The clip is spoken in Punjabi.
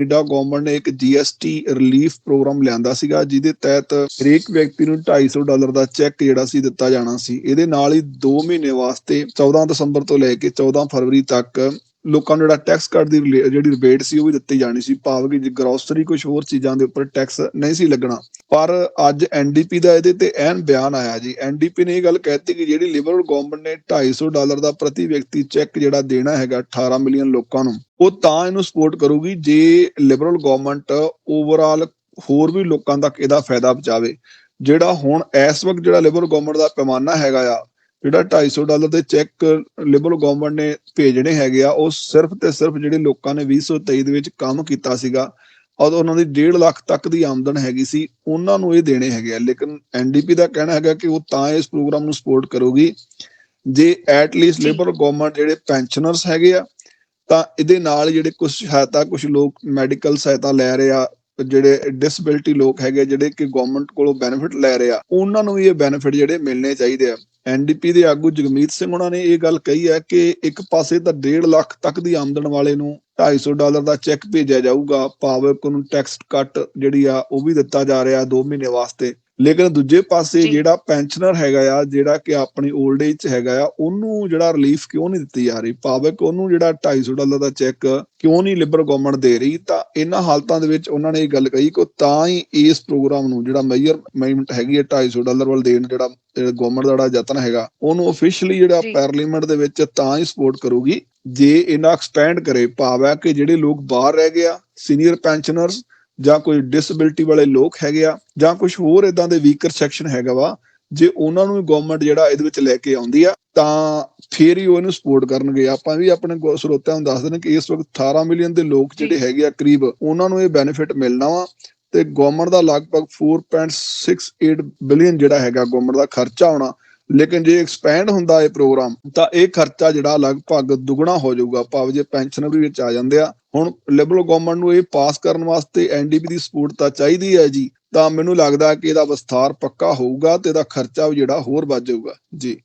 ਕੈਨੇਡਾ ਗਵਰਨਮੈਂਟ ਨੇ ਇੱਕ ਜੀਐਸਟੀ ਰਿਲੀਫ ਪ੍ਰੋਗਰਾਮ ਲਿਆਂਦਾ ਸੀਗਾ, ਜਿਹਦੇ ਤਹਿਤ ਹਰੇਕ ਵਿਅਕਤੀ ਨੂੰ 250 ਡਾਲਰ ਦਾ ਚੈੱਕ ਜਿਹੜਾ ਸੀ ਦਿੱਤਾ ਜਾਣਾ ਸੀ। ਇਹਦੇ ਨਾਲ ਹੀ 2 ਮਹੀਨੇ ਵਾਸਤੇ 14 ਦਸੰਬਰ ਤੋਂ ਲੈ ਕੇ 14 ਫਰਵਰੀ ਤੱਕ ਲੋਕਾਂ ਨੂੰ ਜਿਹੜਾ ਟੈਕਸ ਕੱਟ ਦੀ ਜਿਹੜੀ ਰਿਬੇਟ ਸੀ ਉਹ ਵੀ ਦਿੱਤੀ ਜਾਣੀ ਸੀ। ਭਾਵ ਕਿ ਗਰੋਸਰੀ ਕੁਝ ਹੋਰ ਚੀਜ਼ਾਂ ਦੇ ਉੱਪਰ ਟੈਕਸ ਨਹੀਂ ਸੀ ਲੱਗਣਾ ਪਰ ਅੱਜ ਐਨਡੀਪੀ ਦਾ ਇਹਦੇ ਤੇ ਐਨ ਬਿਆਨ ਆਇਆ ਜੀ। ਐਨਡੀਪੀ ਨੇ ਇਹ ਗੱਲ ਕਹਿਤੀ ਕਿ ਜਿਹੜੀ ਲਿਬਰਲ ਗਵਰਨਮੈਂਟ ਨੇ 250 ਡਾਲਰ ਦਾ ਪ੍ਰਤੀ ਵਿਅਕਤੀ ਚੈੱਕ ਜਿਹੜਾ ਦੇਣਾ ਹੈਗਾ 18 ਮਿਲੀਅਨ ਲੋਕਾਂ ਨੂੰ, ਉਹ ਤਾਂ ਇਹਨੂੰ ਸਪੋਰਟ ਕਰੂਗੀ ਜੇ ਲਿਬਰਲ ਗਵਰਨਮੈਂਟ ਓਵਰਆਲ ਹੋਰ ਵੀ ਲੋਕਾਂ ਤੱਕ ਇਹਦਾ ਫਾਇਦਾ ਪਹੁੰਚਾਵੇ। ਜਿਹੜਾ ਹੁਣ ਇਸ ਵਕਤ ਜਿਹੜਾ ਲਿਬਰਲ ਗਵਰਨਮੈਂਟ ਦਾ ਪੈਮਾਨਾ ਹੈਗਾ ਆ, ਜਿਹੜਾ 250 ਡਾਲਰ ਦੇ ਚੈੱਕ ਲਿਬਰਲ ਗਵਰਨਮੈਂਟ ਨੇ ਭੇਜਣੇ ਹੈਗੇ ਆ, ਉਹ ਸਿਰਫ ਤੇ ਸਿਰਫ ਜਿਹੜੇ ਲੋਕਾਂ ਨੇ 2023 ਦੇ ਵਿੱਚ ਕੰਮ ਕੀਤਾ ਸੀਗਾ ਔਰ ਉਹਨਾਂ ਦੀ 1.5 ਲੱਖ ਤੱਕ ਦੀ ਆਮਦਨ ਹੈਗੀ ਸੀ ਉਹਨਾਂ ਨੂੰ ਇਹ ਦੇਣੇ ਹੈਗੇ ਆ। ਲੇਕਿਨ ਐਨਡੀਪੀ ਦਾ ਕਹਿਣਾ ਹੈਗਾ ਕਿ ਉਹ ਤਾਂ ਇਸ ਪ੍ਰੋਗਰਾਮ ਨੂੰ ਸਪੋਰਟ ਕਰੂਗੀ। ਜੇ ਐਟ ਲੀਸਟ ਜੀ। ਲਿਬਰਲ ਗਵਰਨਮੈਂਟ ਜਿਹੜੇ ਪੈਨਸ਼ਨਰਸ ਹੈਗੇ ਆ ਤਾਂ ਇਹਦੇ ਨਾਲ ਜਿਹੜੇ ਕੁਝ ਸਹਾਇਤਾ ਕੁਝ ਲੋਕ ਮੈਡੀਕਲ ਸਹਾਇਤਾ ਲੈ ਰਹੇ ਆ ਜਿਹੜੇ ਡਿਸੇਬਿਲਟੀ ਲੋਕ ਹੈਗੇ ਜਿਹੜੇ ਕਿ ਗਵਰਨਮੈਂਟ ਕੋਲੋਂ ਬੈਨੀਫਿਟ ਲੈ ਰਹੇ ਆ ਉਹਨਾਂ ਨੂੰ ਵੀ ਇਹ ਬੈਨੀਫਿਟ ਜਿਹੜੇ ਮਿਲਣੇ ਚਾਹੀਦੇ ਆ। ਐਨਡੀਪੀ ਦੇ ਆਗੂ ਜਗਮੀਤ ਸਿੰਘ ਉਹਨਾਂ ਨੇ ਇਹ ਗੱਲ ਕਹੀ ਹੈ ਕਿ ਇੱਕ ਪਾਸੇ ਤਾਂ 1.5 ਲੱਖ ਤੱਕ ਦੀ ਆਮਦਨ ਵਾਲੇ ਨੂੰ 250 ਡਾਲਰ ਦਾ ਚੈੱਕ ਭੇਜਿਆ ਜਾਊਗਾ, ਭਾਵੇਂ ਉਹਨੂੰ ਟੈਕਸ ਕੱਟ ਜਿਹੜੀ ਆ ਉਹ ਵੀ ਦਿੱਤਾ ਜਾ ਰਿਹਾ 2 ਮਹੀਨੇ ਵਾਸਤੇ। ਲੇਕਿਨ ਦੂਜੇ ਪਾਸੇ। ਜਿਹੜਾ ਪੈਨਸ਼ਨਰ ਹੈਗਾ ਆ ਜਿਹੜਾ ਕਿ ਆਪਣੀ 올ਡ ਏਜ ਚ ਹੈਗਾ ਆ ਉਹਨੂੰ ਜਿਹੜਾ ਰਿਲੀਫ ਕਿਉਂ ਨਹੀਂ ਦਿੱਤੀ ਜਾ ਰਹੀ ਭਾਵੇਂ ਕਿ ਉਹਨੂੰ ਜਿਹੜਾ 250 ਡਾਲਰ ਦਾ ਚੈੱਕ ਕਿਉਂ ਨਹੀਂ ਲਿਬਰਲ ਗਵਰਨਮੈਂਟ ਦੇ ਰਹੀ ਤਾਂ ਇਹਨਾਂ ਹਾਲਤਾਂ ਦੇ ਵਿੱਚ ਉਹਨਾਂ ਨੇ ਇਹ ਗੱਲ ਕਹੀ ਕਿ ਤਾਂ ਹੀ ਇਸ ਪ੍ਰੋਗਰਾਮ ਨੂੰ ਜਿਹੜਾ ਮੇਜਰਮੈਂਟ ਹੈਗੀ ਹੈ 250 ਡਾਲਰ ਵੱਲ ਦੇਣ ਜਿਹੜਾ ਗਵਰਨਮੈਂਟ ਦਾ ਜਿਹੜਾ ਯਤਨ ਹੈਗਾ ਉਹਨੂੰ ਅਫੀਸ਼ੀਅਲੀ ਜਿਹੜਾ। ਪਾਰਲੀਮੈਂਟ ਦੇ ਵਿੱਚ ਤਾਂ ਹੀ ਸਪੋਰਟ ਕਰੂਗੀ ਜੇ ਇਹਨਾਂ ਐਕਸਪੈਂਡ ਕਰੇ ਭਾਵ ਹੈ ਕਿ ਜਿਹੜੇ ਲੋਕ ਬਾਹਰ ਰਹਿ ਗਏ ਆ ਸੀਨੀਅਰ ਪੈਨਸ਼ਨਰਸ ਜਾਂ ਕੋਈ ਡਿਸੇਬਿਲਟੀ ਵਾਲੇ ਲੋਕ ਹੈਗੇ ਆ ਜਾਂ ਕੁਝ ਹੋਰ ਇਦਾਂ ਦੇ ਵੀਕਰ ਸੈਕਸ਼ਨ ਹੈਗਾ ਵਾ ਜੇ ਉਹਨਾਂ ਨੂੰ ਗਵਰਨਮੈਂਟ ਜਿਹੜਾ ਇਹਦੇ ਵਿੱਚ ਲੈ ਕੇ ਆਉਂਦੀ ਆ ਤਾਂ ਫੇਰ ਹੀ ਉਹ ਇਹਨੂੰ ਸਪੋਰਟ ਕਰਨਗੇ। ਆਪਾਂ ਵੀ ਆਪਣੇ ਸਰੋਤਿਆਂ ਨੂੰ ਦੱਸ ਦਿੰਦੇ ਕਿ ਇਸ ਵਕਤ 18 ਮਿਲੀਅਨ ਦੇ ਲੋਕ ਜਿਹੜੇ ਹੈਗੇ ਆ ਕਰੀਬ ਉਹਨਾਂ ਨੂੰ ਇਹ ਬੈਨੀਫਿਟ ਮਿਲਣਾ ਵਾ ਤੇ ਗਵਰਨਮੈਂਟ ਦਾ ਲਗਭਗ 4.68 ਬਿਲੀਅਨ ਜਿਹੜਾ ਹੈਗਾ ਗਵਰਨਮੈਂਟ ਦਾ ਖਰਚਾ ਆਉਣਾ ਲੇਕਿਨ ਜੇ ਐਕਸਪੈਂਡ ਹੁੰਦਾ ਇਹ ਪ੍ਰੋਗਰਾਮ ਤਾਂ ਇਹ ਖਰਚਾ ਜਿਹੜਾ ਲਗਭਗ ਦੁੱਗਣਾ ਹੋ ਜਾਊਗਾ। ਭਾਵੇਂ ਜੇ ਪੈਨਸ਼ਨ ਵੀ ਵਿੱਚ ਆ ਜਾਂਦੇ ਆ। ਹੁਣ ਲਿਬਰਲ ਗਵਰਨਮੈਂਟ ਨੂੰ ਇਹ ਪਾਸ ਕਰਨ ਵਾਸਤੇ ਐਨਡੀਪੀ ਦੀ ਸਪੋਰਟ ਤਾਂ ਚਾਹੀਦੀ ਹੈ ਜੀ। ਤਾਂ ਮੈਨੂੰ ਲੱਗਦਾ ਕਿ ਇਹਦਾ ਵਿਸਥਾਰ ਪੱਕਾ ਹੋਊਗਾ ਤੇ ਇਹਦਾ ਖਰਚਾ ਵੀ ਜਿਹੜਾ ਹੋਰ ਵੱਧ ਜਾਊਗਾ। ਜੀ।